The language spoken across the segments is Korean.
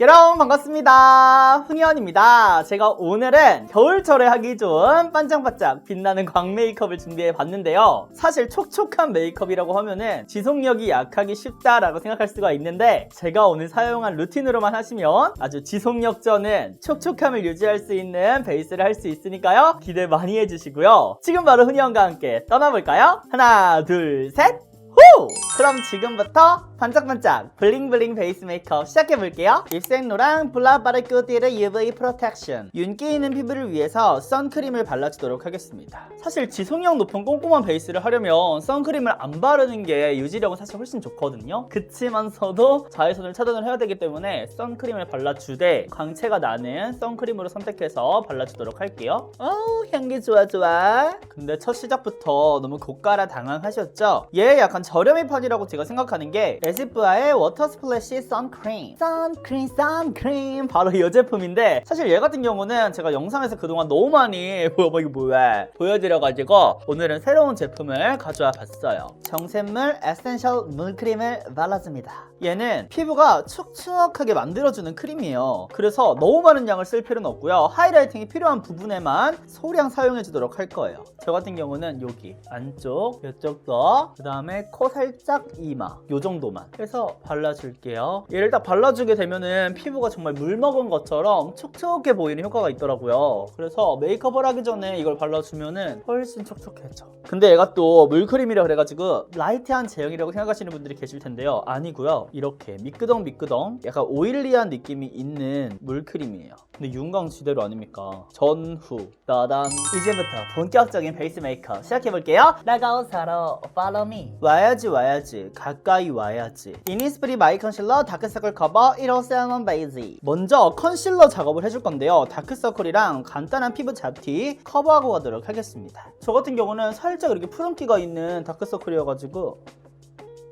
여러분 반갑습니다. 훈이원입니다. 제가 오늘은 겨울철에 하기 좋은 반짝반짝 빛나는 광 메이크업을 준비해 봤는데요. 사실 촉촉한 메이크업이라고 하면은 지속력이 약하기 쉽다라고 생각할 수가 있는데 제가 오늘 사용한 루틴으로만 하시면 아주 지속력전은 촉촉함을 유지할 수 있는 베이스를 할 수 있으니까요. 기대 많이 해주시고요. 지금 바로 훈이원과 함께 떠나볼까요? 하나, 둘, 셋! 후! 그럼 지금부터 반짝반짝 블링블링 베이스 메이크업 시작해볼게요. 입생로랑 블라바르 끄디르 UV 프로텍션 윤기 있는 피부를 위해서 선크림을 발라주도록 하겠습니다. 사실 지속력 높은 꼼꼼한 베이스를 하려면 선크림을 안 바르는 게 유지력은 사실 훨씬 좋거든요. 그치만서도 자외선을 차단을 해야 되기 때문에 선크림을 발라주되 광채가 나는 선크림으로 선택해서 발라주도록 할게요. 어우 향기 좋아 좋아. 근데 첫 시작부터 너무 고가라 당황하셨죠? 얘 약간 저렴이 편이라고 제가 생각하는 게 에스쁘아의 워터 스플래시 선크림. 선크림 선크림. 바로 이 제품인데 사실 얘 같은 경우는 제가 영상에서 그동안 너무 많이 보여 이거 뭐야 보여드려가지고 오늘은 새로운 제품을 가져와 봤어요. 정샘물 에센셜 물크림을 발라줍니다. 얘는 피부가 촉촉하게 만들어주는 크림이에요. 그래서 너무 많은 양을 쓸 필요는 없고요. 하이라이팅이 필요한 부분에만 소량 사용해 주도록 할 거예요. 저 같은 경우는 여기 안쪽 이쪽도 그 다음에 코 살짝 이마 요 정도만 해서 발라줄게요. 얘를 딱 발라주게 되면은 피부가 정말 물 먹은 것처럼 촉촉해 보이는 효과가 있더라고요. 그래서 메이크업을 하기 전에 이걸 발라주면은 훨씬 촉촉해져. 근데 얘가 또 물크림이라 그래가지고 라이트한 제형이라고 생각하시는 분들이 계실 텐데요. 아니고요. 이렇게 미끄덩 미끄덩 약간 오일리한 느낌이 있는 물크림이에요 근데 윤광 지대로 아닙니까? 전후 따단. 이제부터 본격적인 베이스 메이크업 시작해볼게요. 나가오사로 follow me. 와야지 와야지. 가까이 와야지. 이니스프리 마이 컨실러 다크서클 커버 1호 세럼 베이지. 먼저 컨실러 작업을 해줄 건데요. 다크서클이랑 간단한 피부 잡티 커버하고 가도록 하겠습니다. 저 같은 경우는 살짝 이렇게 푸른기가 있는 다크서클이어가지고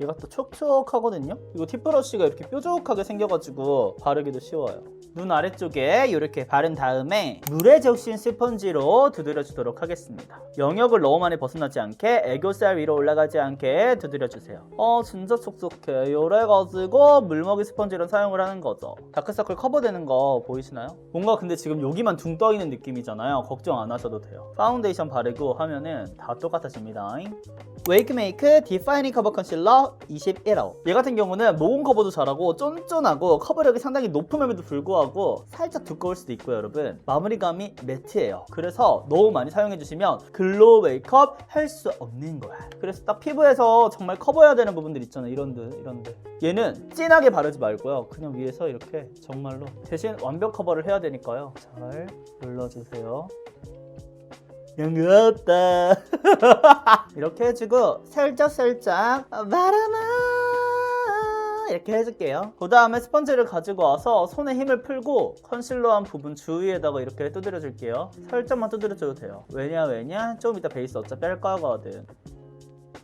얘가 또 촉촉하거든요? 이거 팁브러쉬가 이렇게 뾰족하게 생겨가지고 바르기도 쉬워요 눈 아래쪽에 이렇게 바른 다음에 물에 적신 스펀지로 두드려 주도록 하겠습니다. 영역을 너무 많이 벗어나지 않게 애교살 위로 올라가지 않게 두드려 주세요. 어 진짜 촉촉해. 요래가지고 물먹이 스펀지를 사용을 하는 거죠. 다크서클 커버되는 거 보이시나요? 뭔가 근데 지금 여기만 둥 떠있는 느낌이잖아요. 걱정 안 하셔도 돼요. 파운데이션 바르고 하면은 다 똑같아집니다 웨이크메이크 디파이닝 커버 컨실러 21호. 얘 같은 경우는 모공 커버도 잘하고 쫀쫀하고 커버력이 상당히 높음에도 불구하고 살짝 두꺼울 수도 있고요 여러분. 마무리감이 매트해요. 그래서 너무 많이 사용해주시면 글로우 메이크업 할 수 없는 거야. 그래서 딱 피부에서 정말 커버해야 되는 부분들 있잖아요 이런데 이런데. 얘는 진하게 바르지 말고요. 그냥 위에서 이렇게 정말로 대신 완벽 커버를 해야 되니까요. 잘 눌러주세요 양없다. 이렇게 해주고 살짝 살짝 바람아. 이렇게 해줄게요. 그 다음에 스펀지를 가지고 와서 손에 힘을 풀고 컨실러한 부분 주위에다가 이렇게 두드려 줄게요. 살짝만 두드려 줘도 돼요. 왜냐 왜냐? 좀 이따 베이스 어차피 뺄 거거든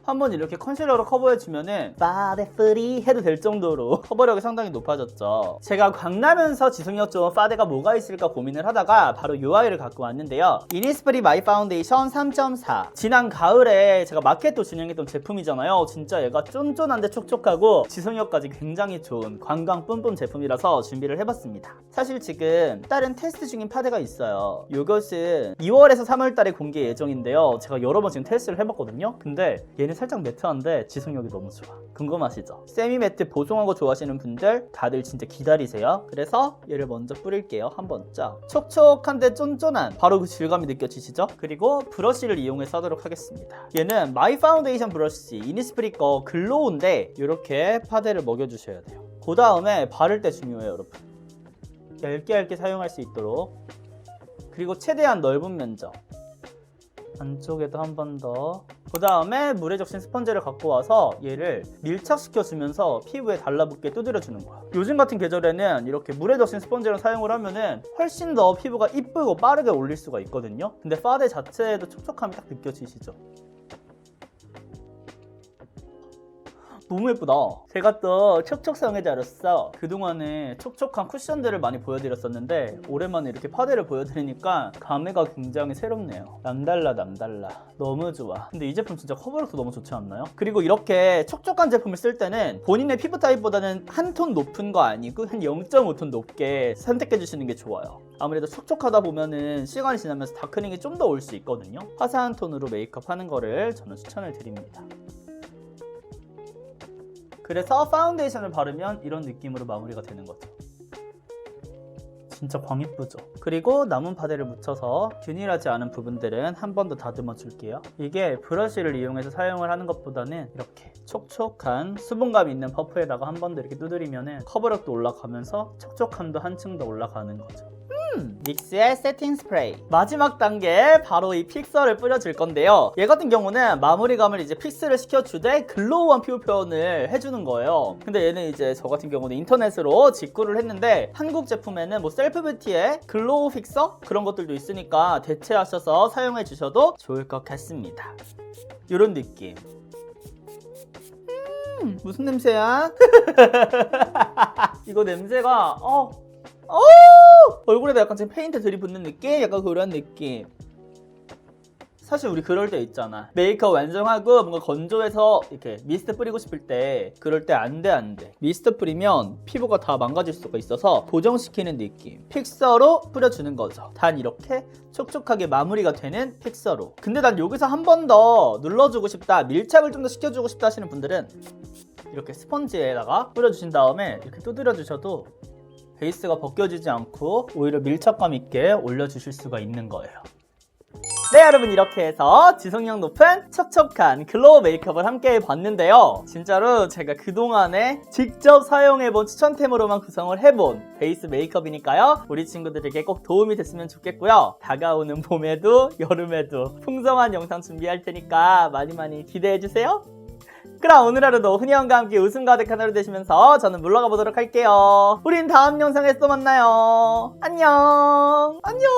한번 이렇게 컨실러로 커버해주면은 파데 프리 해도 될 정도로 커버력이 상당히 높아졌죠. 제가 광나면서 지속력 좋은 파데가 뭐가 있을까 고민을 하다가 바로 이 아이를 갖고 왔는데요. 이니스프리 마이 파운데이션 3.4 지난 가을에 제가 마켓도 진행했던 제품이잖아요. 진짜 얘가 쫀쫀한데 촉촉하고 지속력까지 굉장히 좋은 관광 뿜뿜 제품이라서 준비를 해봤습니다. 사실 지금 다른 테스트 중인 파데가 있어요. 이것은 2월에서 3월달에 공개 예정인데요. 제가 여러 번 지금 테스트를 해봤거든요. 근데 얘는 살짝 매트한데 지속력이 너무 좋아. 궁금하시죠? 세미 매트 보송한 거 좋아하시는 분들 다들 진짜 기다리세요. 그래서 얘를 먼저 뿌릴게요. 한번 쫙. 촉촉한데 쫀쫀한. 바로 그 질감이 느껴지시죠? 그리고 브러쉬를 이용해 써도록 하겠습니다. 얘는 마이 파운데이션 브러쉬 이니스프리 거 글로우인데 이렇게 파데를 먹여주셔야 돼요. 그 다음에 바를 때 중요해요 여러분. 얇게 얇게 사용할 수 있도록. 그리고 최대한 넓은 면적. 안쪽에도 한 번 더. 그 다음에 물에 적신 스펀지를 갖고 와서 얘를 밀착시켜주면서 피부에 달라붙게 두드려주는 거야. 요즘 같은 계절에는 이렇게 물에 적신 스펀지를 사용을 하면은 훨씬 더 피부가 이쁘고 빠르게 올릴 수가 있거든요. 근데 파데 자체에도 촉촉함이 딱 느껴지시죠? 너무 예쁘다. 제가 또 촉촉 사용자로서 그동안에 촉촉한 쿠션들을 많이 보여드렸었는데 오랜만에 이렇게 파데를 보여드리니까 감회가 굉장히 새롭네요. 남달라 남달라. 너무 좋아. 근데 이 제품 진짜 커버력도 너무 좋지 않나요? 그리고 이렇게 촉촉한 제품을 쓸 때는 본인의 피부 타입보다는 한 톤 높은 거 아니고 한 0.5톤 높게 선택해 주시는 게 좋아요. 아무래도 촉촉하다 보면은 시간이 지나면서 다크닝이 좀 더 올 수 있거든요. 화사한 톤으로 메이크업 하는 거를 저는 추천을 드립니다. 그래서 파운데이션을 바르면 이런 느낌으로 마무리가 되는 거죠. 진짜 광 이쁘죠? 그리고 남은 파데를 묻혀서 균일하지 않은 부분들은 한 번 더 다듬어 줄게요. 이게 브러쉬를 이용해서 사용을 하는 것보다는 이렇게 촉촉한 수분감 있는 퍼프에다가 한 번 더 이렇게 두드리면 커버력도 올라가면서 촉촉함도 한층 더 올라가는 거죠. 음, 닉스의 세팅 스프레이. 마지막 단계 바로 이 픽서를 뿌려줄 건데요. 얘 같은 경우는 마무리감을 이제 픽스를 시켜주되 글로우한 피부 표현을 해주는 거예요. 근데 얘는 이제 저 같은 경우는 인터넷으로 직구를 했는데 한국 제품에는 뭐 셀프 뷰티의 글로우 픽서? 그런 것들도 있으니까 대체하셔서 사용해 주셔도 좋을 것 같습니다. 이런 느낌. 음, 무슨 냄새야? 이거 냄새가 어 어! 얼굴에다 약간 지금 페인트 들이붓는 느낌? 약간 그런 느낌. 사실 우리 그럴 때 있잖아. 메이크업 완성하고 뭔가 건조해서 이렇게 미스트 뿌리고 싶을 때 그럴 때 안 돼, 안 돼. 미스트 뿌리면 피부가 다 망가질 수가 있어서 보정시키는 느낌. 픽서로 뿌려주는 거죠. 단 이렇게 촉촉하게 마무리가 되는 픽서로. 근데 난 여기서 한 번 더 눌러주고 싶다, 밀착을 좀 더 시켜주고 싶다 하시는 분들은 이렇게 스펀지에다가 뿌려주신 다음에 이렇게 두드려 주셔도 베이스가 벗겨지지 않고 오히려 밀착감 있게 올려주실 수가 있는 거예요. 네 여러분 이렇게 해서 지속력 높은 촉촉한 글로우 메이크업을 함께 해봤는데요. 진짜로 제가 그동안에 직접 사용해본 추천템으로만 구성을 해본 베이스 메이크업이니까요. 우리 친구들에게 꼭 도움이 됐으면 좋겠고요. 다가오는 봄에도 여름에도 풍성한 영상 준비할 테니까 많이 많이 기대해주세요 그럼 오늘 하루도 흔히형과 함께 웃음 가득한 하루 되시면서 저는 물러가 보도록 할게요. 우린 다음 영상에서 또 만나요. 안녕. 안녕.